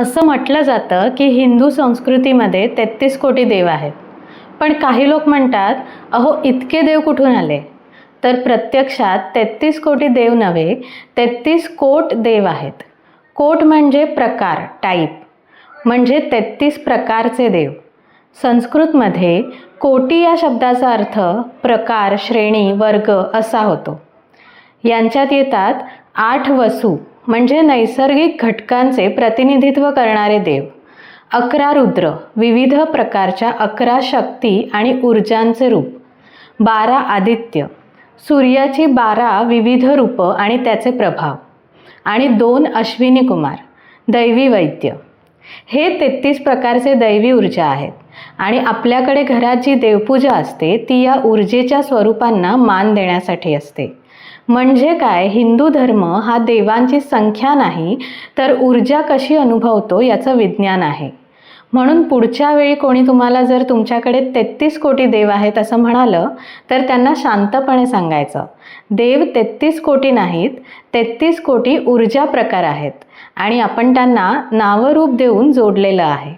असं म्हटलं जातं की हिंदू संस्कृतीमध्ये तेहतीस कोटी देव आहेत. पण काही लोक म्हणतात अहो इतके देव कुठून आले? तर प्रत्यक्षात तेहतीस कोटी देव नव्हे तेहतीस कोट देव आहेत. कोट म्हणजे प्रकार टाईप म्हणजे तेहतीस प्रकारचे देव. संस्कृतमध्ये कोटी या शब्दाचा अर्थ प्रकार श्रेणी वर्ग असा होतो. यांच्यात येतात आठ वसू. म्हणजे नैसर्गिक घटकांचे प्रतिनिधित्व करणारे देव. अकरा रुद्र विविध प्रकारच्या अकरा शक्ती आणि ऊर्जांचे रूप. बारा आदित्य सूर्याची बारा विविध रूपं आणि त्याचे प्रभाव. आणि दोन अश्विनी कुमार दैवी वैद्य. हे तेहतीस प्रकारचे दैवी ऊर्जा आहेत आणि आपल्याकडे घरात जी देवपूजा असते ती या ऊर्जेच्या स्वरूपांना मान देण्यासाठी असते. म्हणजे काय? हिंदू धर्म हा देवांची संख्या नाही तर ऊर्जा कशी अनुभवतो याचं विज्ञान आहे. म्हणून पुढच्या वेळी कोणी तुम्हाला जर तुमच्याकडे तेहतीस कोटी देव आहेत असं म्हणालं तर त्यांना शांतपणे सांगायचं. देव तेहतीस कोटी नाहीत तेहतीस कोटी ऊर्जा प्रकार आहेत आणि आपण त्यांना नावरूप देऊन जोडलेलं आहे.